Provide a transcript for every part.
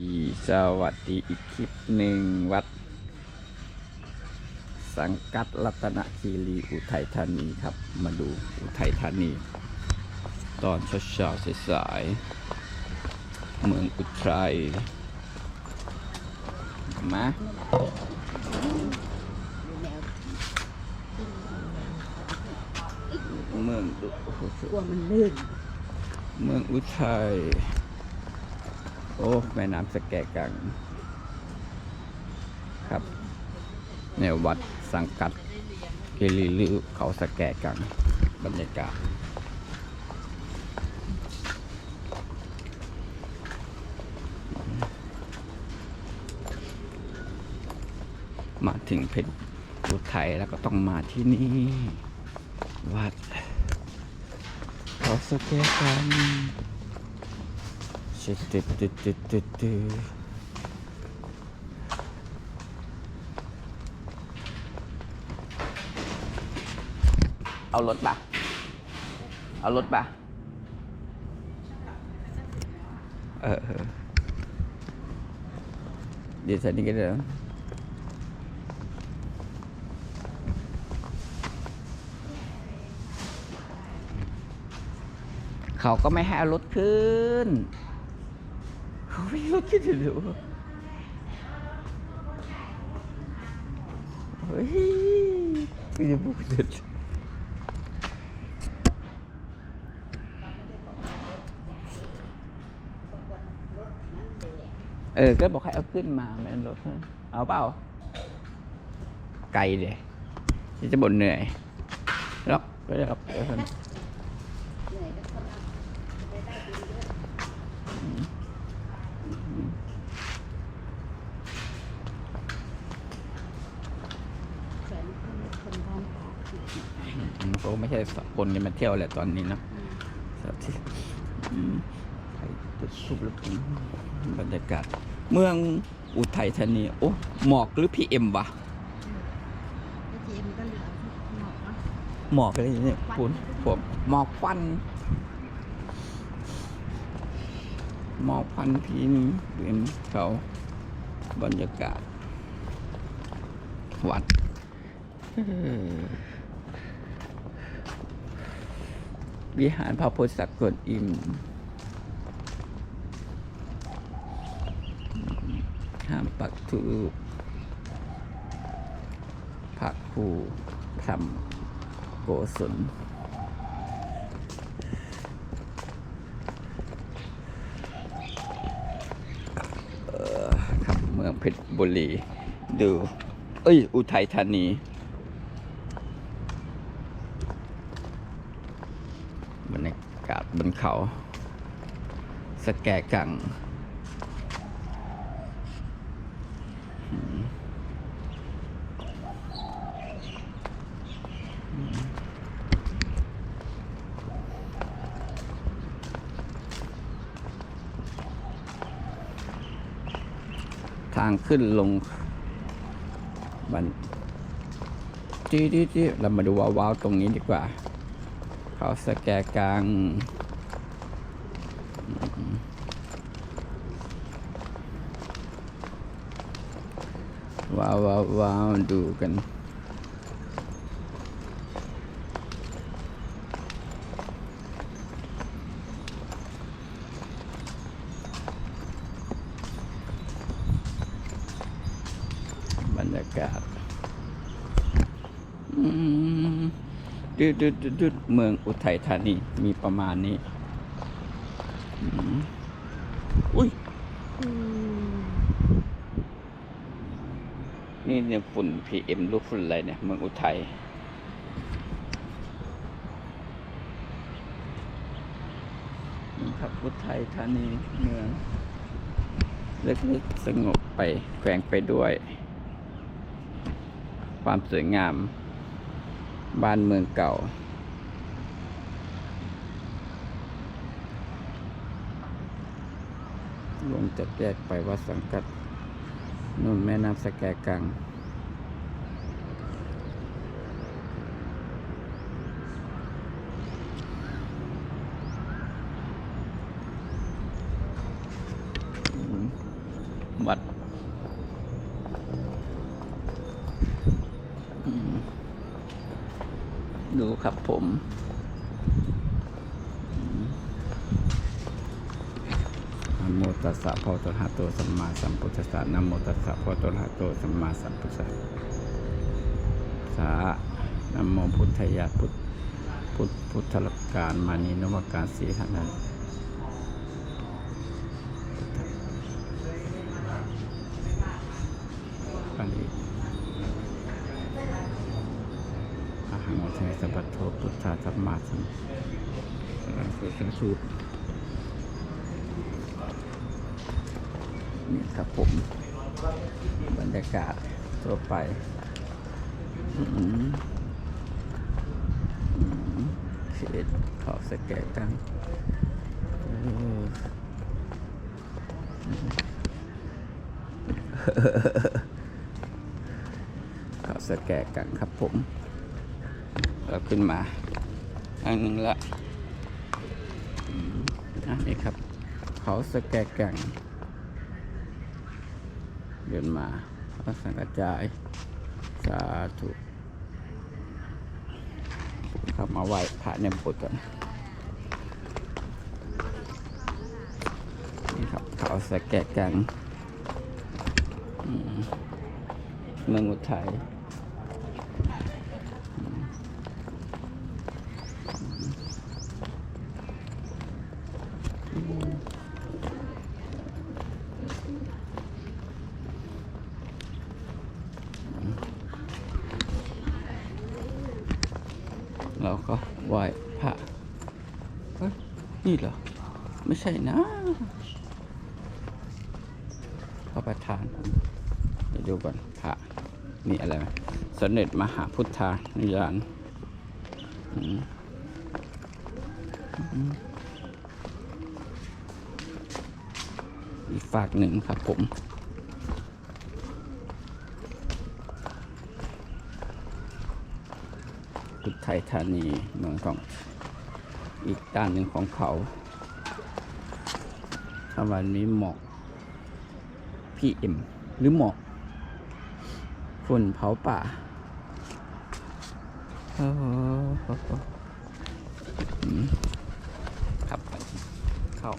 อีสวัสดีอีกคลิปหนึ่งวัด สังกัดรัตนคีรีอุทัยธานีครับ มาดูอุทัยธานี ตอนเช้าๆสายๆเมืองอุทัยมาเมืองอุกลัวมันลื่นเมืองอุทัย โอ้แม่น้ำสแกกังครับแนววัดสังกัดเกลีลือเขาสแกกังบรรยากาศมาถึงเพชรอุทัยแล้วก็ต้องมาที่นี่ วัดเขาสแกกัง ชิดตึดตึดตึดตึดตึดเอารถปะเอารถปะเออเดี๋ยวสันนี้ก็เดียวเขาก็ไม่ให้เอารถขึ้น เขาไม่รู้คิดจะดูเฮ้ยไม่จะพูดเลยเออก็บอกให้เอาขึ้นมาไม่เอารถขึ้นเอาเปล่า ไกลเดี๋ยที่จะบ่นเหนื่อยแล้วก็จะกลับไปคน เหนื่อยก็คนเอาแขวนคนบ้านพัก อืมเขาไม่ใช่คนจะมาเที่ยวแหละตอนนี้นะสวัสดีอืมไทยจุดสุบแล้วถึงบรรยากาศ เมืองอุทัยธานี โอ้ หมอกหรือพีเอ็มวะแล้วเจมก็เหลือหมอกเนาะหมอกอะไรเนี่ยคุณผมหมอกควันหมอกควันพีนเป็นเขาบรรยากาศ วัดเออ วิหารพระโพธิสัตว์กวนอิมห้ามปักทูปพระครูทำโกศลเออครับเมืองเพชรบุรี ดู เอ้ย อุทัยธานี บรรยากาศบน เขา สแกกังทางขึ้นลง มันจี้จี้เรามาดูว้าวๆตรงนี้ดีกว่า เขาสแกกลาง ว้าวว้าววาวดูกันบรรยากาศดืดดืดดืดดืดเมืองอุทัยธานีมีประมาณนี้ อืมอุ้ยอืมนี่เนี่ยฝุ่น PM รูปฝุ่นอะไรเนี่ยเมืองอุทัยนี่ครับอุทัยธานีเมืองเล็กๆสงบไปแฝงไปด้วย ความสวยงาม บ้านเมืองเก่า ลงจากแยกไปวัดสังกัดนุ่นแม่น้ำสแกกังวัดดูครับผมอืมนะโม ตัสสะภะคะวะโตอะระหะโตสัมมาสัมพุทธัสสะนะโมตัสสะภะคะวะโตอะระหะโตสัมมาสัมพุทธัสสะสานะโมพุทธายะพุทธพุทธพุทธลักการมานีนวการสีทันนั้นพุทธอันนี้อาหังวัฒนสัพพะโทพุทธาสัมมาสัมนั่นคือสังสูตร นี่ครับผม บรรยากาศทั่วไปอืมอืมเขตเขาสแกกันเออเขาสแกกันครับผมเราขึ้นมาอันหนึ่งละอืมอะนี่ครับ เขาสแกกัง เดินมาพระสังกระจาย สาธุครับมาไหว้พระเนมปุตกันนี่ครับเขาสแกะกังเมืองอุทัยอืมเราก็ไหว้พระเฮ้ย นี่เหรอ ไม่ใช่นะพระประธานเดี๋ยวดูก่อนพระมีอะไรสมเด็จมหาพุทธานิยานอีกฝากหนึ่งครับผมอุทัยธานีเมืองของ อีกด้านหนึ่งของเขาถ้าวันนี้หมอกพีเอ็มหรือหมอกฝุ่นเผาป่าโอ้โหอืมครับเข้า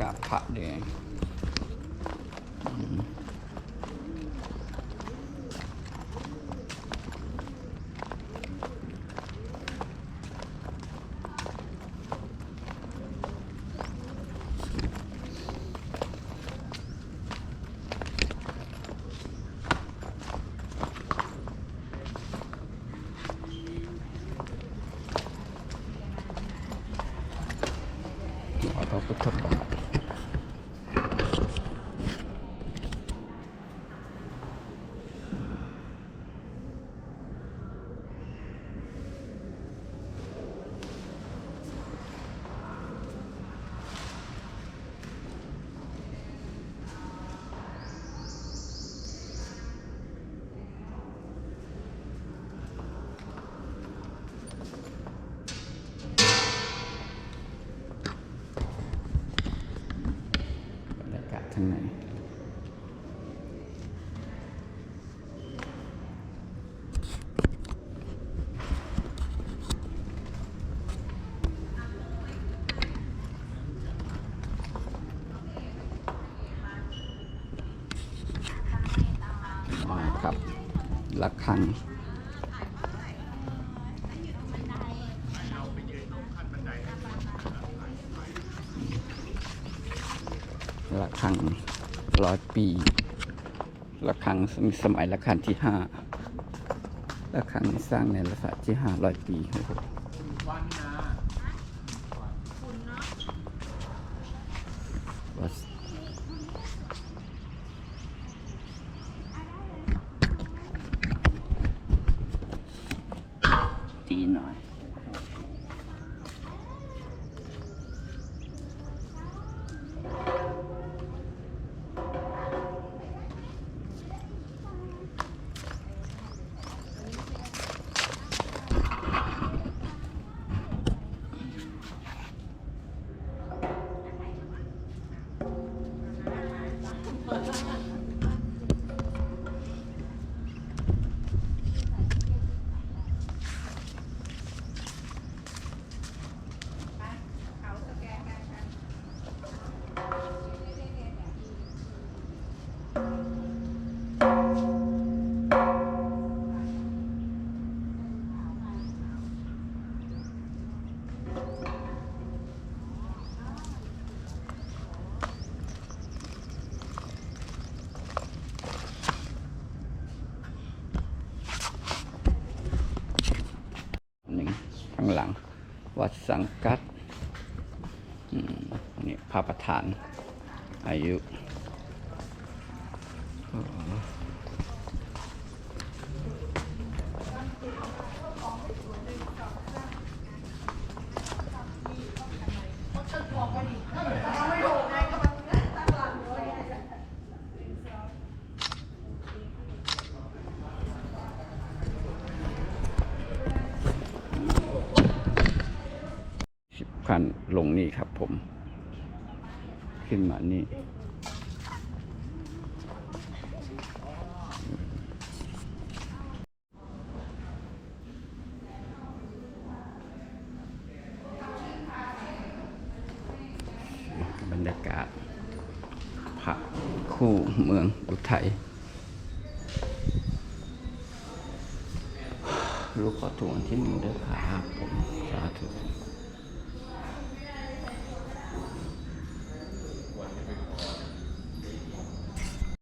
กราบพระแดง อืมข ระฆังระฆังร้อยปีระฆังมีสมัยรัชกาลที่ห้าระฆังสร้างในรัชกาลที่ห้าร้อยปีโอ้โหวัด ดีหน่อย อ หนึ่งข้างหลัง วัด สังกัดอันนี่พระประธานอายุ ขั้นลงนี่ครับผม ขึ้นมานี่บรรยากาศพระคู่เมืองอุทัยลูกขอถูกวันที่หนึ่งด้วยครับผมสาธุ